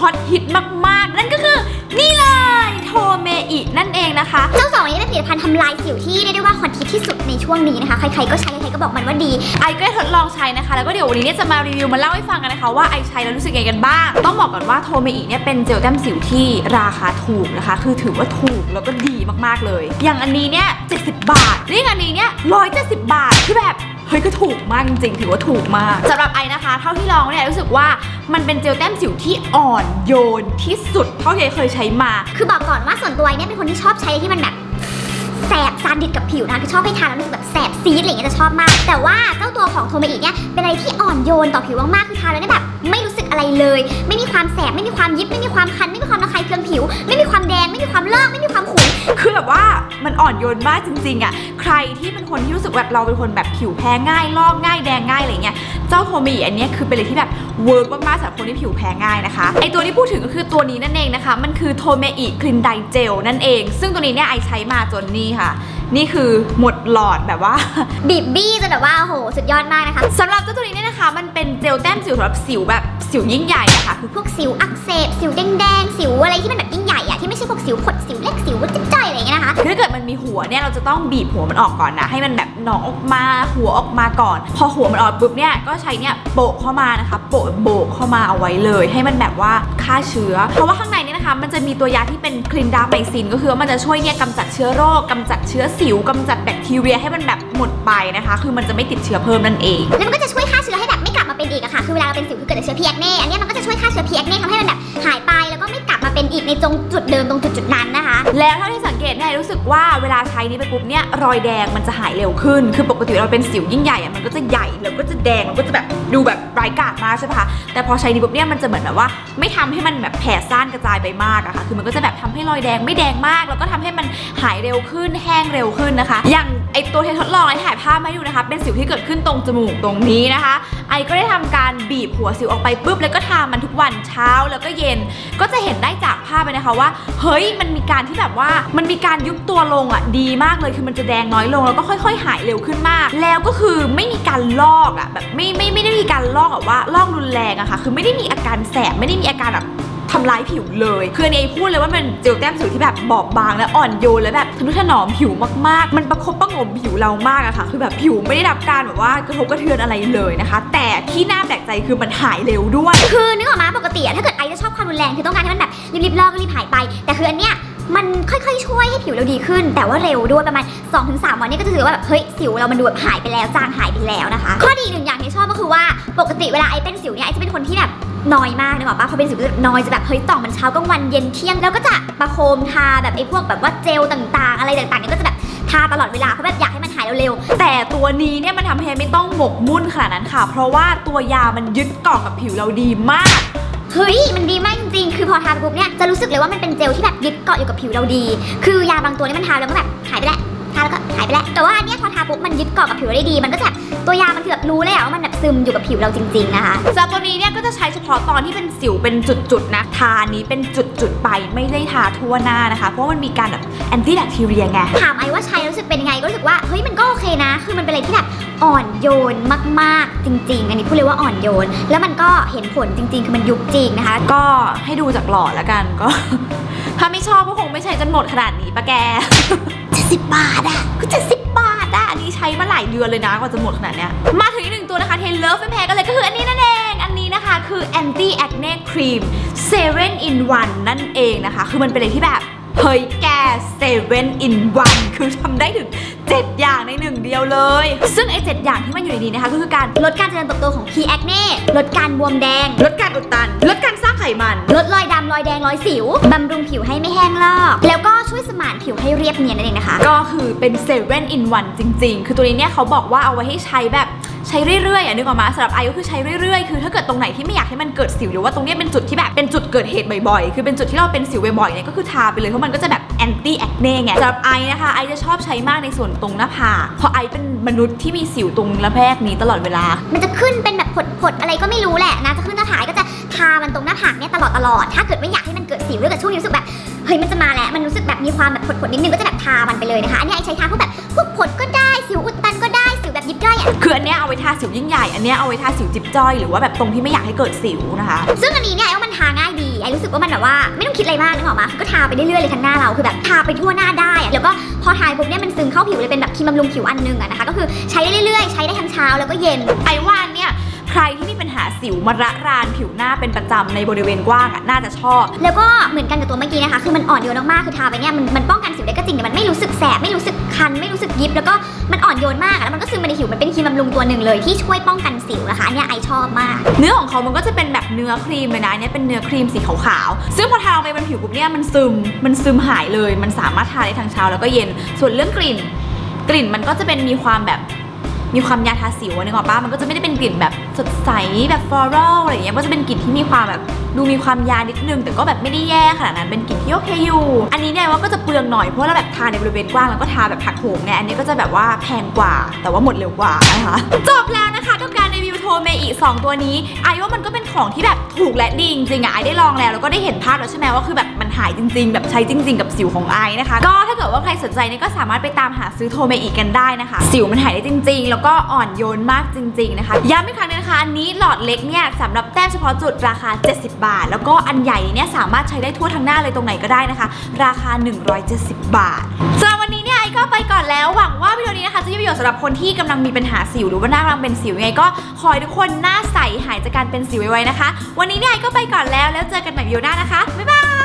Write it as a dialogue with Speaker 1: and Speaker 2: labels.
Speaker 1: ฮอตฮิตมากๆ นั่นก็คือนี่เลยโทเมอินั่นเองนะคะ
Speaker 2: เจ้าสองนี้เป็นผลิตภัณฑ์ทำลายสิวที่เรียกได้ว่าฮอตฮิตที่สุดในช่วงนี้นะคะ ใครๆก็ใช้ใครๆก็บอกมันว่าดี
Speaker 1: ไอก็ได้ทดลองใช้นะคะ แล้วก็เดี๋ยววันนี้เนี่ยจะมารีวิวมาเล่าให้ฟังกันนะคะว่าไอใช้แล้วรู้สึกยังไงกันบ้าง ต้องบอกก่อนว่าโทเมอิเนี่ยเป็นเจลแต้มสิวที่ราคาถูกนะคะ คือถือว่าถูกแล้วก็ดีมากๆเลย อย่างอันนี้เนี่ย70 บาทนี่อันนี้เนี่ย170 บาทคือแบบ เฮ้ยก็ถูกมากจริงๆถือว่าถูกมากสำหรับไอนะคะ เท่าที่ลองเนี่ยรู้สึกว่ามันเป็นเจลแต้มสิวที่อ่อนโยนที่สุดเท่าที่ไอเคยใช้มา
Speaker 2: คือบอกก่อนว่าส่วนตัวเนี่ยเป็นคนที่ชอบใช้ที่มันแบบแสบซาดิสกับผิวนะคือชอบให้ทาแล้วรู้สึกแบบแสบซีดอะไรอย่างเงี้ยจะชอบมาก แต่ว่าเจ้าตัวของโทเมอิเนี่ยเป็นอะไรที่อ่อนโยนต่อผิวมากๆคือทาแล้วเนี่ยแบบ ไม่รู้สึกอะไรเลย ไม่มีความแสบไม่มีความยิบไม่มีความคันไม่มีความระคายเคืองผิว ไม่มีความแดงไม่มีความลอกไม่มีความขุย
Speaker 1: คือแบบว่ามันอ่อนโยนมากจริงๆอะ่ะ ใครที่เป็นคนที่รู้สึกแบบเราเป็นคนแบบผิวแพ้ง่ายลอกง่ายแดงง่ายอะไรเงี้ย เจ้าโทมิอันนี้คือเป็นอะไรที่แบบ เวิร์กมากๆสำหรับคนที่ผิวแพ้ง่ายนะคะ ไอตัวที่พูดถึงก็คือตัวนี้นั่นเองนะคะ มันคือโทเมอิคลินไดเจลนั่นเอง ซึ่งตัวนี้เนี่ยไอใช้มาจนนี่ค่ะ นี่คือหมดหลอดแบบว่า
Speaker 2: บีบบี้จนแบบว่าโอ้โหสุดยอดมากนะคะ
Speaker 1: สำหรับเจ้าตัวนี้เนี่ยนะคะ มันเป็นเจลแต้มสิวสำหรับสิวแบบสิวยิ่งใหญ่อะค่ะคือ
Speaker 2: พวกสิวอักเสบสิวแดงๆสิวอะไรที่มันแบบยิ่งใหญ่อะที่ไม่ใช่พวกสิวผดสิวเล็กสิวจิ๊บจ้อยอะไรอย่างเงี้ยนะคะ
Speaker 1: คือถ้าเกิดมันมีหัวเนี่ยเราจะต้องบีบหัวมันออกก่อนนะให้มันแบบหนองออกมาหัวออกมาก่อน พอหัวมันออกปุ๊บเนี่ยก็ใช้เนี่ยโปะเข้ามานะคะโปะโบกเข้ามาเอาไว้เลย ให้มันแบบว่าฆ่าเชื้อ เพราะว่าข้างในเนี่ยนะคะ มันจะมีตัวยาที่เป็นคลินดาไมซิน ก็คือว่ามันจะช่วยเนี่ยกำจัดเชื้อโรคกำจัดเชื้อสิวกำจัดแบคทีเรียให้มันแบบหมดไปนะคะ คือมันจะไม่ติดเชื้อเพิ่มนั่นเอง
Speaker 2: แล้วมันก็จะช่วยฆ่าเชื้อให้แบบไม่กลับมาเป็นอีกอะค่ะ คือเวลาเราเป็นสิวคือเกิดจากเชื้อพีแอคเน่อันเนี้ยมันก็จะช่วยฆ่าเชื้อพีแอคเน่ทำให้มันแบบหาย เป็นอีกในตรงจุดเดิมตรงจุดจุดๆนั้นนะคะ
Speaker 1: แล้วเท่าที่สังเกตเนี่ยรู้สึกว่าเวลาใช้นี้ไปปุ๊บเนี่ยรอยแดงมันจะหายเร็วขึ้น คือปกติเราเป็นสิวยิ่งใหญ่อะมันก็จะใหญ่แล้วก็จะแดงแล้วก็จะแบบดูแบบร้ายกาจมากใช่ปะคะแต่พอใช้นี้ปุ๊บเนี่ยมันจะเหมือนแบบว่า ไม่ทำให้มันแบบแผ่ซ่านกระจายไปมากอะค่ะคือมันก็จะแบบทำให้รอยแดงไม่แดงมาก แล้วก็ทำให้มันหายเร็วขึ้นแห้งเร็วขึ้นนะคะ อย่างไอตัวเทสทดลองไอถ่ายภาพมาให้ดูนะคะ เป็นสิวที่เกิดขึ้นตรงจมูกตรงนี้นะคะ อก็ได้ทำการบีบหัวสิวออกไปปุ๊บแล้วก็ทามันทุกวันเช้าแล้วก็เย็น ก็จะเห็นได้จากภาพเลยนะคะว่า เฮ้ยมันมีการที่แบบว่ามันมีการยุบตัวลงอะดีมากเลยคือมันจะแดงน้อยลงแล้วก็ค่อย ๆ หายเร็วขึ้นมาก แล้วก็คือไม่มีการลอกอะแบบไม่ไม่ไม่ได้มีการลอกแบบว่าลอกรุนแรงอะค่ะคือไม่ได้มีอาการแสบไม่ได้มีอาการแบบ ทำร้ายผิวเลย คืออันนี้พูดเลยว่ามันเจลแต้มสิวที่แบบบอบบางและอ่อนโยนและแบบทนุถนอมผิวมากๆ มันประคบประงมผิวเรามากอะค่ะ คือแบบผิวไม่ได้รับการแบบว่ากระทบกระเทือนอะไรเลยนะคะ แต่ที่น่าแปลกใจคือมันหายเร็วด้วย
Speaker 2: คือนึกออกมาปกติอะถ้าเกิดไอจะชอบความรุนแรงคือต้องการให้มันแบบรีบๆลอกรีบหายไป แต่คืออันเนี้ยมันค่อยๆ ช่วยให้ผิวเราดีขึ้น แต่ว่าเร็วด้วยประมาณ 2-3 วันนี้ก็จะถือว่าแบบเฮ้ยสิวเรามันดูแบบหายไปแล้วจางหายไปแล้วนะคะ ข้อดีหนึ่งอย่างที่ชอบก็คือว่าปกติเวลาไอเป็นสิวเนี่ยไอจะเป็นคนที่แบบ น้อยมากนึกออกปะพอเป็นสิวจะน้อยจะแบบเฮ้ยต่อมมันเช้ากลางวันเย็นเที่ยงแล้วก็จะประโคมทาแบบไอพวกแบบว่าเจลต่างๆ อะไรต่างๆเนี่ยก็จะแบบทาตลอดเวลาเพราะแบบอยากให้มันหายเร็วๆ
Speaker 1: แต่ตัวนี้เนี่ยมันทำให้ไม่ต้องหมกมุ่นขนาดนั้นค่ะ เพราะว่าตัวยามันยึดเกาะกับผิวเราดีมาก
Speaker 2: เฮ้ย มันดีมากจริงๆ คือพอทาไปปุ๊บเนี่ยจะรู้สึกเลยว่ามันเป็นเจลที่แบบยึดเกาะอยู่กับผิวเราดี คือยาบางตัวเนี่ยมันทาแล้วก็แบบหายไปแล้ว ทาแล้วก็หายไปแล้ว แต่ว่าอันเนี้ยพอทาปุ๊บมันยึดเกาะกับผิวเราได้ดี มันก็จะแบบตัวยามันคือแบบรู้เลยอะว่ามันแบบซึมอยู่กับผิวเราจริงๆนะคะ
Speaker 1: สำหรับตัวนี้เนี่ยก็จะใช้เฉพาะตอนที่เป็นสิวเป็นจุดๆนะ ทานี้เป็นจุดๆไปไม่ได้ทาทั่วหน้านะคะ เพราะว่ามันมีการแบบแอนตี้แบคทีเรียไง
Speaker 2: ถามไอ้ว่าใช้แล้วรู้สึกเป็นยังไงก็รู้สึกว่าเฮ้ยมันก็โอเคนะ คือมันเป็นอะไรที่แบบอ่อนโยนมากๆจริง ๆ อันนี้พูดเลยว่าอ่อนโยน แล้วมันก็เห็นผลจริง ๆ คือมันยุบจริงนะคะ
Speaker 1: ก็ให้ดูจากหลอดแล้วกันก็ ถ้าไม่ชอบก็คงไม่ใช้จนหมดขนาดนี้ปะแก
Speaker 2: จะสิบบาทอะ
Speaker 1: ก็จะสิบบาทอะอันนี้ใช้มาหลายเดือนเลยนะกว่าจะหมดขนาดเนี้ยมาถึงอีกหนึ่งตัวนะคะเทเลอร์ไม่แพ้กันเลยก็คืออันนี้นั่นเองอันนี้นะคะคือ anti acne cream 7 in 1 นั่นเองนะคะ คือมันเป็นอะไรที่แบบเฮ้ยแก7 in 1 คือทำได้ถึง 7 อย่างในหนึ่งเดียวเลย ซึ่งไอ้7อย่างที่มันอยู่ในนี้นะคะก็คือการ
Speaker 2: ลดการเจริญเติบโตของ P acne ลดการบวมแดง
Speaker 1: ลดการอุดตัน ลดการสร้างไขมัน
Speaker 2: ลดรอยดำรอยแดงรอยสิวบำรุงผิวให้ไม่แห้งลอก แล้วก็ ช่วยสมานผิวให้เรียบเนียนนั่นเองนะคะ
Speaker 1: ก็คือเป็น7 in 1จริง ๆ คือตัวนี้เนี่ยเขาบอกว่าเอาไว้ให้ใช้แบบใช้เรื่อยๆอะนึกออกมาสำหรับไอก็คือใช้เรื่อยๆ คือถ้าเกิดตรงไหนที่ไม่อยากให้มันเกิดสิวหรือว่าตรงเนี้ยเป็นจุดที่แบบเป็นจุดเกิดเหตุบ่อยๆ คือเป็นจุดที่เราเป็นสิวบ่อยๆเนี่ยก็คือทาไปเลยเพราะมันก็จะแบบแอนตี้แอคเน่ไงสำหรับไอนะคะไอจะชอบใช้มากในส่วนตรงหน้าผากเพราะไอเป็นมนุษย์ที่มีสิวตรงระแพกนี้ตลอดเวลา
Speaker 2: มันจะขึ้นเป็นแบบผดๆอะไรก็ไม่รู้แหละนะจะขึ้นหน้าผากก็จะทามันตรงหน้าผากเนี่ยตลอดตลอดถ้าเกิดไม่อยากให้มันเกิดสิวหรือเกิดช่วงนี้รู้สึกแบบ เฮ้ยมันจะมาแล้วมันรู้สึกแบบมีความแบบผดๆนิดนึงก็จะแบบทามันไปเลยนะคะอันนี้ไอใช้ทาพวกแบบพวกผดก็ได้สิวอุดตันก็ได้สิวแบบยิบย่อยอะ
Speaker 1: คืออันเนี้ยเอาไว้ทาสิวยิ่งใหญ่ อันเนี้ยเอาไว้ทาสิวจิบจ้อยหรือว่าแบบตรงที่ไม่อยากให้เกิดสิวนะคะ
Speaker 2: ซึ่งอันนี้เนี่ยไอ้ว่ามันทาง่ายดีไอรู้สึกว่ามันแบบว่าไม่ต้องคิดอะไรมากนึกออกมาคือก็ทาไปเรื่อยๆเลยทั้งหน้าเราคือแบบทาไปทั่วหน้าได้อะแล้วก็พอทาปุ๊บเนี่ยมันซึมเข้าผิวเลยเป็นแบบครีมบำรุงผิวอันหนึงอะนะคะก็คือใช้ได้เรื่อยๆ ใช้ได้ทั้งเช้าแล้วก็เย็น
Speaker 1: ไอว่าเนี่ย ใครที่มีปัญหาสิวมาระรานผิวหน้าเป็นประจำในบริเวณกว้างอะน่าจะชอบ
Speaker 2: แล้วก็เหมือนกันกับตัวเมื่อกี้นะคะ คือมันอ่อนโยนมากๆคือทาไปเนี่ยมันมันป้องกันสิวได้ก็จริงแต่มันไม่รู้สึกแสบไม่รู้สึกคัน ไม่รู้สึกยิบ แล้วก็มันอ่อนโยนมากอะแล้วมันก็ซึมไปในผิวมันเป็นครีมบำรุงตัวหนึ่งเลยที่ช่วยป้องกันสิวนะคะอันเนี่ยไอชอบมาก
Speaker 1: เนื้อของเขามันก็จะเป็นแบบเนื้อครีมเลยนะอันเนี่ยเป็นเนื้อครีมสีขาวๆซึ่งพอทาลงไปบนผิวปุ๊บเนี่ยมันซึมมันซึมหายเลย มันสามารถทาได้ทั้งเช้าแล้วก็เย็นส่วนเรื่องกลิ่น กลิ่นมันก็จะเป็นมีความแบบ มีความยาทาสิวนึกออกปะมันก็จะไม่ได้เป็นกลิ่นแบบสดใสแบบฟลอรัลอะไรอย่างเงี้ยมันก็จะเป็นกลิ่นที่มีความแบบดูมีความยานิดนึง แต่ก็แบบไม่ได้แย่ขนาดนั้นเป็นกลิ่นที่โอเคอยู่ อันนี้เนี่ยว่าก็จะเปลืองหน่อยเพราะเราแบบทาในบริเวณกว้างแล้วก็ทาแบบผักโขมไงอันนี้ก็จะแบบว่าแพงกว่า แต่ว่าหมดเร็วกว่านะคะจบแล้วนะคะกับการรีวิวโทเมอีสองตัวนี้ไอว่ามันก็เป็นของที่แบบถูกและดีจริงๆอะไอได้ลองแล้วแล้วก็ได้เห็นภาพแล้วใช่ไหมว่าคือแบบ หายจริง ๆ แบบใช้จริง ๆ กับสิวของไอนะคะ ก็ถ้าเกิดว่าใครสนใจเนี่ยก็สามารถไปตามหาซื้อโทเมอีกันได้นะคะ สิวมันหายได้จริง ๆ แล้วก็อ่อนโยนมากจริง ๆ นะคะ ย้ำอีกครั้งนึงนะคะอันนี้หลอดเล็กเนี่ยสำหรับแต้มเฉพาะจุดราคา 70 บาท แล้วก็อันใหญ่เนี่ยสามารถใช้ได้ทั่วทั้งหน้าเลยตรงไหนก็ได้นะคะ ราคา 170 บาทสำหรับวันนี้เนี่ยไอก็ไปก่อนแล้วหวังว่าวิดีโอนี้นะคะจะมีประโยชน์สำหรับคนที่กำลังมีปัญหาสิวหรือว่าหน้ากำลังเป็นสิวยังไงก็ขอให้ทุกคนหน้าใสหายจากการเป็นสิวไวๆนะคะ วันนี้เนี่ยไอก็ไปก่อนแล้วแล้วเจอกันใหม่วิดีโอหน้านะคะบ๊ายบาย